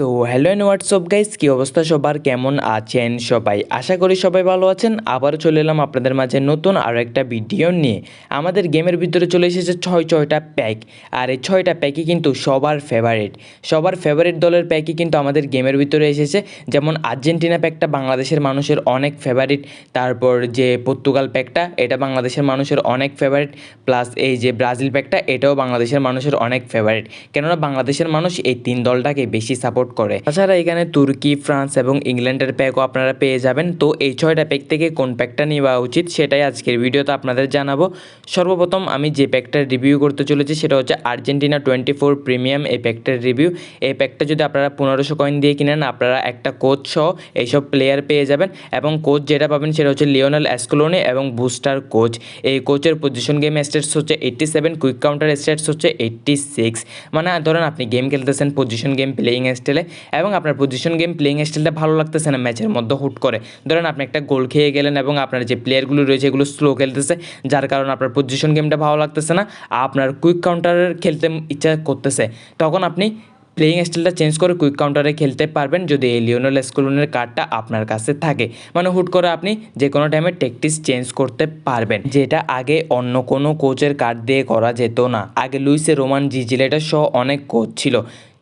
তো hello and what's up guys কী অবস্থা? সবার কেমন আছেন সবাই? আশা করি সবাই ভালো আছেন। আবারও চলে এলাম আপনাদের মাঝে নতুন আরও একটা ভিডিও নিয়ে। আমাদের গেমের ভিতরে চলে এসেছে ছয়, ছয়টা প্যাক আর এই ছয়টা প্যাকই কিন্তু সবার ফেভারিট সবার ফেভারিট দলের প্যাকই কিন্তু আমাদের গেমের ভিতরে এসেছে। যেমন আর্জেন্টিনা প্যাকটা বাংলাদেশের মানুষের অনেক ফেভারিট তারপর যে পর্তুগাল প্যাকটা এটা বাংলাদেশের মানুষের অনেক ফেভারিট প্লাস এই যে ব্রাজিল প্যাকটা এটাও বাংলাদেশের মানুষের অনেক ফেভারিট কেননা বাংলাদেশের মানুষ এই তিন দলটাকে বেশি সাপোর্ট করে। তাছাড়া এখানে তুর্কি, ফ্রান্স এবং ইংল্যান্ডের প্যাকও আপনারা পেয়ে যাবেন। তো এই ছয়টা প্যাক থেকে কোন প্যাকটা নেওয়া উচিত সেটাই আজকের ভিডিওতে আপনাদের জানাব। সর্বপ্রথম আমি যে প্যাকটার রিভিউ করতে চলেছি সেটা হচ্ছে আর্জেন্টিনা টোয়েন্টি ফোর প্রিমিয়াম এই প্যাকটার রিভিউ এই প্যাকটা যদি আপনারা পনেরোশো কয়েন দিয়ে কিনেন, আপনারা একটা কোচ সহ এইসব প্লেয়ার পেয়ে যাবেন এবং কোচ যেটা পাবেন সেটা হচ্ছে লিওনেল অ্যাসক্লোনে এবং বুস্টার কোচ এই কোচের পজিশন গেম স্টেটস হচ্ছে eighty seven quick counter stats হচ্ছে এইট্টি সিক্স মানে ধরেন আপনি গেম খেলতেছেন পজিশন গেম প্লেয়িং স্টাইলে এবং আপনার পজিশন গেম প্লেয়িং স্টাইলটা ভালো লাগতেছে না ম্যাচের মধ্যে হুট করে। ধরেন আপনি একটা গোল খেয়ে গেলেন এবং আপনার যে প্লেয়ারগুলো রয়েছে এগুলো স্লো খেলতেছে, যার কারণে আপনার পজিশন গেমটা ভালো লাগতেছে না, আপনার কুইক কাউন্টারের খেলতে ইচ্ছা করতেছে, তখন আপনি প্লেয়িং স্টাইলটা চেঞ্জ করে কুইক কাউন্টারে খেলতে পারবেন যদি এই লিওনেল স্কুলনের কার্ডটা আপনার কাছে থাকে। মানে হুট করে আপনি যে কোনো টাইমে টেকটিস চেঞ্জ করতে পারবেন, যেটা আগে অন্য কোনো কোচের কার্ড দিয়ে করা যেত না। আগে লুইসে রোমান জিজিলেটা সহ অনেক কোচ ছিল।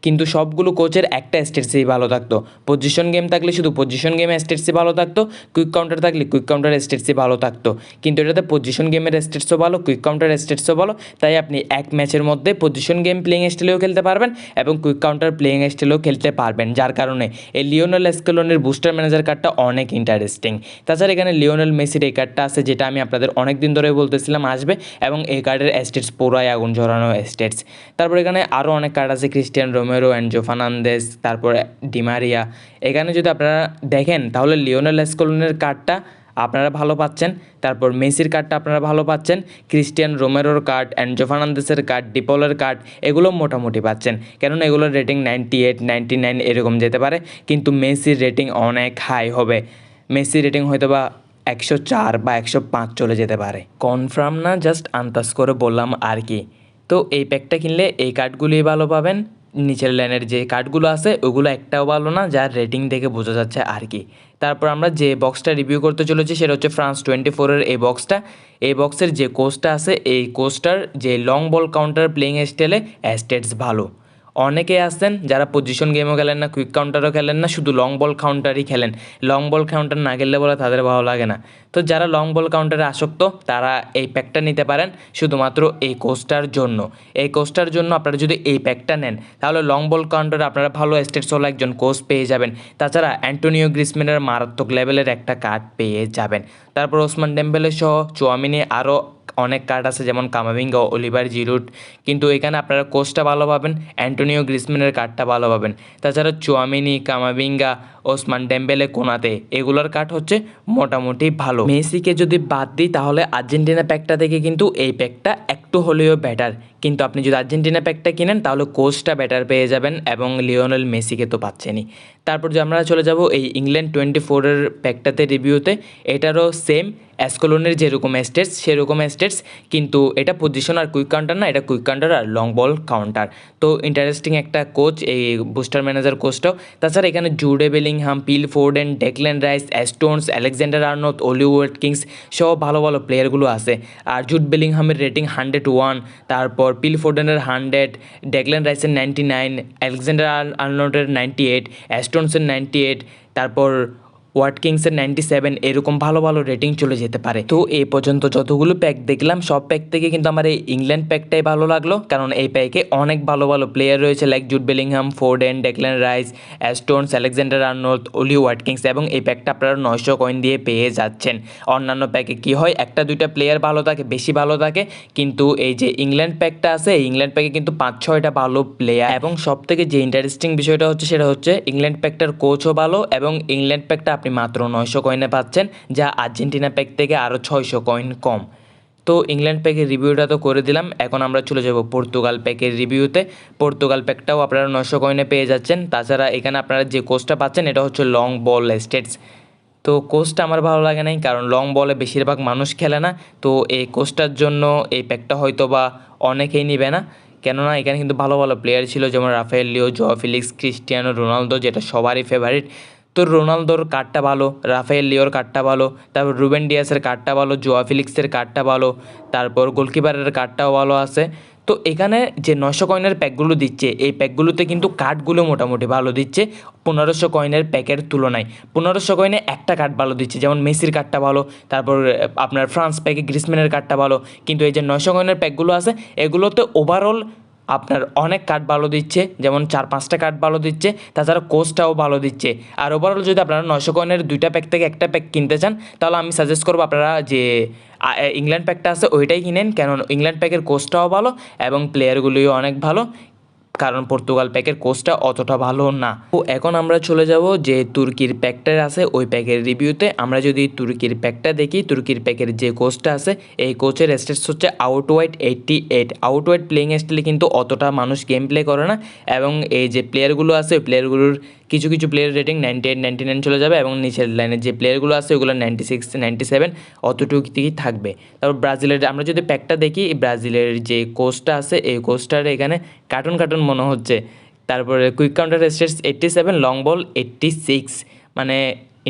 কিন্তু সবগুলো কোচের একটা স্টেটসেই ভালো থাকতো। পজিশন গেম থাকলে শুধু পজিশন গেমে স্টেটসই ভালো থাকতো কুইক কাউন্টার থাকলে কুইক কাউন্টার স্টেটসই ভালো থাকতো। কিন্তু এটাতে পজিশন গেমের স্টেটসও ভালো কুইক কাউন্টার স্টেটসও ভালো, তাই আপনি এক ম্যাচের মধ্যে পজিশন গেম প্লেইং স্টাইলেও খেলতে পারবেন এবং কুইক কাউন্টার প্লেইং স্টাইলেও খেলতে পারবেন। যার কারণে এই লিওনেল স্কেলনের বুস্টার ম্যানেজার কার্ডটা অনেক ইন্টারেস্টিং তাছাড়া এখানে লিওনেল মেসির এই কার্ডটা আছে, যেটা আমি আপনাদের অনেক দিন ধরে বলতেছিলাম আসবে এবং এই কার্ডের স্টেটস পুরাই আগুন ঝরানো স্টেটস তারপর এখানে আরও অনেক কার্ড আছে ক্রিস্টিয়ান রোমেরো অ্যান্ডজো ফার্নান্দেস তারপর ডিমারিয়া এখানে যদি আপনারা দেখেন, তাহলে লিওনেল স্কোলনের কার্ডটা আপনারা ভালো পাচ্ছেন, তারপর মেসির কার্ডটা আপনারা ভালো পাচ্ছেন ক্রিস্টিয়ান রোমেরোর কার্ড অ্যান্ডজো ফার্নান্দেসের কার্ড ডিপলের কার্ড এগুলো মোটামুটি পাচ্ছেন। কেননা এগুলোর rating ninety eight ninety nine এরকম যেতে পারে, কিন্তু মেসির রেটিং অনেক হাই হবে। মেসির রেটিং হয়তো বা একশো চার বা একশো পাঁচ চলে যেতে পারে। কনফার্ম না জাস্ট আন্দাজ করে বললাম আর কি। তো এই প্যাকটা কিনলে এই কার্ডগুলোই ভালো পাবেন। নিচের লাইনের যে কার্ডগুলো আছে, ওগুলো একটাও ভালো না, যার রেটিং দেখে বোঝা যাচ্ছে আর কি। তারপর আমরা যে বক্সটা রিভিউ করতে চলেছি, সেটা হচ্ছে ফ্রান্স টোয়েন্টি ফোরের এই বক্সটা এই বক্সের যে কোচটা আছে, এই কোচটার যে লং বল কাউন্টার প্লেইং স্টাইলে অ্যাস্টেটস ভালো। অনেকে আসছেন যারা পজিশন গেমও খেলেন না কুইক কাউন্টারও খেলেন না, শুধু লং বল কাউন্টারই খেলেন। লং বল কাউন্টার না খেললে বলে তাদের ভালো লাগে না। তো যারা লং বল কাউন্টারে আসক্ত, তারা এই প্যাকটা নিতে পারেন শুধুমাত্র এই কোস্টার জন্য। এই কোস্টার জন্য আপনারা যদি এই প্যাকটা নেন, তাহলে লং বল কাউন্টারে আপনারা ভালো স্টেটস হলো একজন কোচ পেয়ে যাবেন। তাছাড়া অ্যান্টোনিও গ্রিসম্যানের মারাত্মক লেভেলের একটা কার্ড পেয়ে যাবেন। তারপর ওসমান ডেম্বেলে সহ চোয়ামিনি আরও অনেক কার্ড আছে, যেমন কামাভিঙ্গা অলিভার জিরুট। কিন্তু এখানে আপনারা কোচটা ভালো পাবেন, অ্যান্টোনিও গ্রিসম্যানের কার্ডটা ভালো পাবেন। তাছাড়া Tchouameni Camavinga Ousmane Dembele, Konate, এগুলোর কার্ড হচ্ছে মোটামুটি ভালো। মেসিকে যদি বাদ দিই, তাহলে আর্জেন্টিনা প্যাকটা থেকে কিন্তু এই প্যাকটা একটু হলেও বেটার কিন্তু আপনি যদি আর্জেন্টিনা প্যাকটা কিনেন, তাহলে কোচটা বেটার পেয়ে যাবেন এবং লিওনেল মেসিকে তো পাচ্ছেনই। তারপর যে আমরা চলে যাব এই ইংল্যান্ড টোয়েন্টি ফোরের প্যাকটাতে রিভিউতে এটারও সেম অ্যাসকোলনের যেরকম স্টেটস সেরকম স্টেটস কিন্তু এটা পজিশন আর কুইক কাউন্টার না, এটা কুইক কাউন্টার আর লং বল কাউন্টার তো ইন্টারেস্টিং একটা কোচ এই বুস্টার ম্যানেজার কোচটাও তাছাড়া এখানে Jude Bellingham Phil Foden Declan Rice Stones Alexander Arnold Ollie Watkins সব ভালো ভালো প্লেয়ারগুলো আছে। আর জুড বেলিংহামের রেটিং হান্ড্রেড ওয়ান তারপর পিল ফোর্ডেনের হান্ড্রেড ডেকলেন রাইসের নাইনটি নাইন আলেকজান্ডার আর্নটের নাইনটি এইট অ্যাস্টোনসের নাইনটি এইট তারপর ওয়াটকিংসের নাইনটি সেভেন এরকম ভালো ভালো রেটিং চলে যেতে পারে। তো এই পর্যন্ত যতগুলো প্যাক দেখলাম, সব প্যাক থেকে কিন্তু আমার এই ইংল্যান্ড প্যাকটাই ভালো লাগল। কারণ এই প্যাকে অনেক ভালো ভালো প্লেয়ার রয়েছে like Jude Bellingham Foden Declan Rice Stones Alexander Arnold Ollie Watkins এবং এই প্যাকটা আপনারা নয়শো কয়েন দিয়ে পেয়ে যাচ্ছেন। অন্যান্য প্যাকে কি হয়, একটা দুইটা প্লেয়ার ভালো থাকে, বেশি ভালো থাকে, কিন্তু এই যে ইংল্যান্ড প্যাকটা আছে, এই ইংল্যান্ড প্যাকে কিন্তু পাঁচ, ছয়টা ভালো প্লেয়ার এবং সব থেকে যে ইন্টারেস্টিং বিষয়টা হচ্ছে, সেটা হচ্ছে ইংল্যান্ড প্যাকটার কোচও ভালো, এবং ইংল্যান্ড প্যাকটা আপনি মাত্র নয়শো কয়েনে পাচ্ছেন, যা আর্জেন্টিনা প্যাক থেকে আরও ছয়শো কয়েন কম। তো ইংল্যান্ড প্যাকের রিভিউটা তো করে দিলাম, এখন আমরা চলে যাব পর্তুগাল প্যাকের রিভিউতে পর্তুগাল প্যাকটাও আপনারা নশো কয়েনে পেয়ে যাচ্ছেন, তাছাড়া এখানে আপনারা যে কোচটা পাচ্ছেন, এটা হচ্ছে লং বল স্টেটস তো কোচটা আমার ভালো লাগে নাই, কারণ লং বলে বেশিরভাগ মানুষ খেলে না, তো এই কোচটার জন্য এই প্যাকটা হয়তো বা অনেকেই নিবে না। কেননা এখানে কিন্তু ভালো ভালো প্লেয়ার ছিল, যেমন Rafael Leao, Joao Felix, Cristiano Ronaldo, যেটা সবারই ফেভারিট তো রোনালদোর কার্ডটা ভালো, রাফায়েল লিওর কার্ডটা ভালো, তারপর রুবেন ডিয়াসের কার্ডটা ভালো, জোয়া ফিলিক্সের কার্ডটা ভালো, তারপর গোলকিপারের কার্ডটাও ভালো আছে। তো এখানে যে নশো কয়েনের প্যাকগুলো দিচ্ছে, এই প্যাকগুলোতে কিন্তু কার্ডগুলো মোটামুটি ভালো দিচ্ছে পনেরোশো কয়েনের প্যাকের তুলনায়। পনেরোশো কয়েনে একটা কার্ড ভালো দিচ্ছে, যেমন মেসির কার্ডটা ভালো, তারপর আপনার ফ্রান্স প্যাকে গ্রিসম্যানের কার্ডটা ভালো, কিন্তু এই যে নশো কয়েনের প্যাকগুলো আছে, এগুলোতে ওভারঅল আপনার অনেক কার্ড ভালো দিচ্ছে, যেমন চার, পাঁচটা কার্ড ভালো দিচ্ছে, তাছাড়া কোচটাও ভালো দিচ্ছে। আর ওভারঅল যদি আপনারা নয়শো কয়েনের দুইটা প্যাক থেকে একটা প্যাক কিনতে চান, তাহলে আমি সাজেস্ট করব আপনারা যে ইংল্যান্ড প্যাকটা আছে, ওইটাই কিনেন। কেন ইংল্যান্ড প্যাকের কোচটাও ভালো এবং প্লেয়ারগুলিও অনেক ভালো। কারণ পর্তুগাল প্যাকের কোচটা অতটা ভালো না। তো এখন আমরা চলে যাব যে তুর্কির প্যাকটা আছে, ওই প্যাকের রিভিউতে আমরা যদি তুর্কির প্যাকটা দেখি, তুর্কির প্যাকের যে কোচটা আছে, এই কোচের স্টেটস হচ্ছে out wide eighty eight out wide playing স্টাইলে কিন্তু অতটা মানুষ গেম প্লে করে না এবং এই যে প্লেয়ারগুলো আছে, ওই প্লেয়ারগুলোর কিছু কিছু player rating ninety eight ninety nine চলে যাবে এবং নিচের লাইনের যে প্লেয়ারগুলো আছে, ওগুলো নাইনটি সিক্স নাইনটি সেভেন অতটুকুতেই থাকবে। তারপর ব্রাজিলের, আমরা যদি প্যাকটা দেখি ব্রাজিলের যে কোচটা আছে, এই কোচটার এখানে কার্টুন কার্টুন মনে হচ্ছে। তারপরে quick counter stats eighty seven long ball eighty six মানে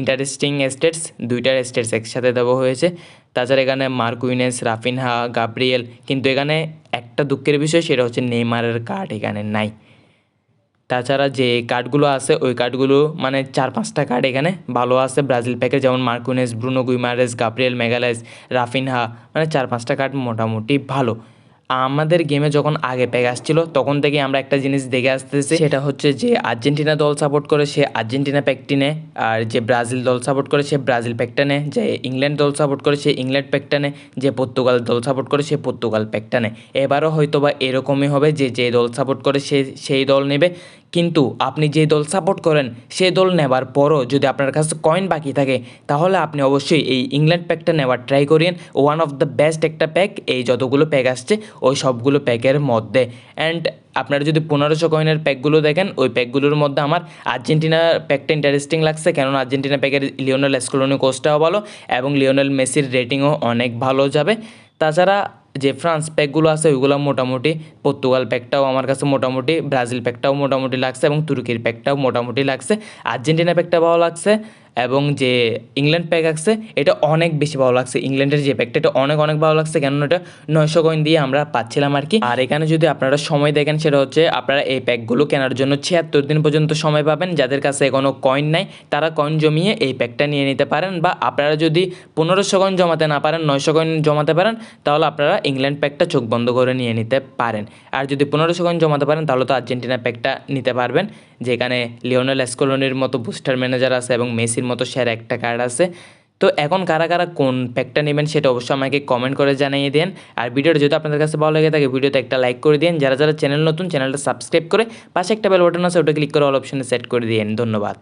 ইন্টারেস্টিং স্টেটস দুইটার স্টেটস একসাথে দেওয়া হয়েছে। তাছাড়া এখানে মার্কুইনেস রাফিনহা, গাব্রিয়েল, কিন্তু এখানে একটা দুঃখের বিষয় সেটা হচ্ছে নেইমারের কার্ড এখানে নাই। তাছাড়া যে কার্ডগুলো আছে, ওই কার্ডগুলো মানে চার পাঁচটা কার্ড এখানে ভালো আছে ব্রাজিল প্যাকের যেমন Marquinhos Bruno Guimaraes, Gabriel Magalhaes Raphinha মানে চার পাঁচটা কার্ড মোটামুটি ভালো। আমাদের গেমে যখন আগে প্যাক আসছিল তখন থেকে আমরা একটা জিনিস দেখে আসতেছি। সেটা হচ্ছে যে আর্জেন্টিনা দল সাপোর্ট করে সে আর্জেন্টিনা প্যাকটি নেয় আর যে ব্রাজিল দল সাপোর্ট করে সে ব্রাজিল প্যাকটা নেয় যে ইংল্যান্ড দল সাপোর্ট করে সে ইংল্যান্ড প্যাকটা নেয় যে পর্তুগাল দল সাপোর্ট করে সে পর্তুগাল প্যাকটা নেয় এবারও হয়তো বা এরকমই হবে যে যে দল সাপোর্ট করে সে সেই দল নেবে। কিন্তু আপনি যে দল সাপোর্ট করেন, সে দল নেবার পরও যদি আপনার কাছে কয়েন বাকি থাকে, তাহলে আপনি অবশ্যই এই ইংল্যান্ড প্যাকটা নেওয়ার ট্রাই করিয়েন ওয়ান অফ দ্য বেস্ট একটা প্যাক এই যতগুলো প্যাক আসছে, ওই সবগুলো প্যাকের মধ্যে। অ্যান্ড আপনারা যদি পনেরোশো কয়েনের প্যাকগুলো দেখেন, ওই প্যাকগুলোর মধ্যে আমার আর্জেন্টিনার প্যাকটা ইন্টারেস্টিং লাগছে, কেননা আর্জেন্টিনা প্যাকের লিওনেল এসকোলোনি কোচটাও ভালো, এবং লিওনেল মেসির রেটিংও অনেক ভালো যাবে। তাছাড়া যে ফ্রান্স প্যাকগুলো আছে, ওইগুলো মোটামুটি পর্তুগাল প্যাকটাও আমার কাছে মোটামুটি, ব্রাজিল প্যাকটাও মোটামুটি লাগছে এবং তুর্কির প্যাকটাও মোটামুটি লাগছে। আর্জেন্টিনা প্যাকটা ভালো লাগছে। এবং যে ইংল্যান্ড প্যাক আছে, এটা অনেক বেশি ভালো লাগছে। ইংল্যান্ডের যে প্যাকটা এটা অনেক অনেক ভালো লাগছে। কেননা এটা নয়শো কয়েন দিয়ে আমরা পাচ্ছিলাম আর কি। আর এখানে যদি আপনারা সময় দেখেন, সেটা হচ্ছে আপনারা এই প্যাকগুলো কেনার জন্য ছিয়াত্তর দিন পর্যন্ত সময় পাবেন। যাদের কাছে কোনো কয়েন নাই, তারা কয়েন জমিয়ে এই প্যাকটা নিয়ে নিতে পারেন। বা আপনারা যদি পনেরোশো কয়েন জমাতে না পারেন, নয়শো কয়েন জমাতে পারেন, তাহলে আপনারা ইংল্যান্ড প্যাকটা চোখ বন্ধ করে নিয়ে নিতে পারেন। আর যদি পনেরোশো কয়েন জমাতে পারেন, তাহলে তো আর্জেন্টিনা প্যাকটা নিতে পারবেন। যেখানে লিওনেল এসকোলনির মতো বুস্টার ম্যানেজার আছে এবং মেসির মতো সেরা একটা কার্ড আছে। তো এখন কারা কারা কোন প্যাকটা নেবেন সেটা অবশ্যই আমাকে কমেন্ট করে জানিয়ে দেন। আর ভিডিওটা যদি আপনাদের কাছে ভালো লাগে থাকে, ভিডিওতে একটা লাইক করে দিন। যারা যারা চ্যানেল নতুন চ্যানেলটা সাবস্ক্রাইব করে পাশে একটা বেল বাটন আছে, ওটা ক্লিক করে অল অপশনে সেট করে দিন। ধন্যবাদ।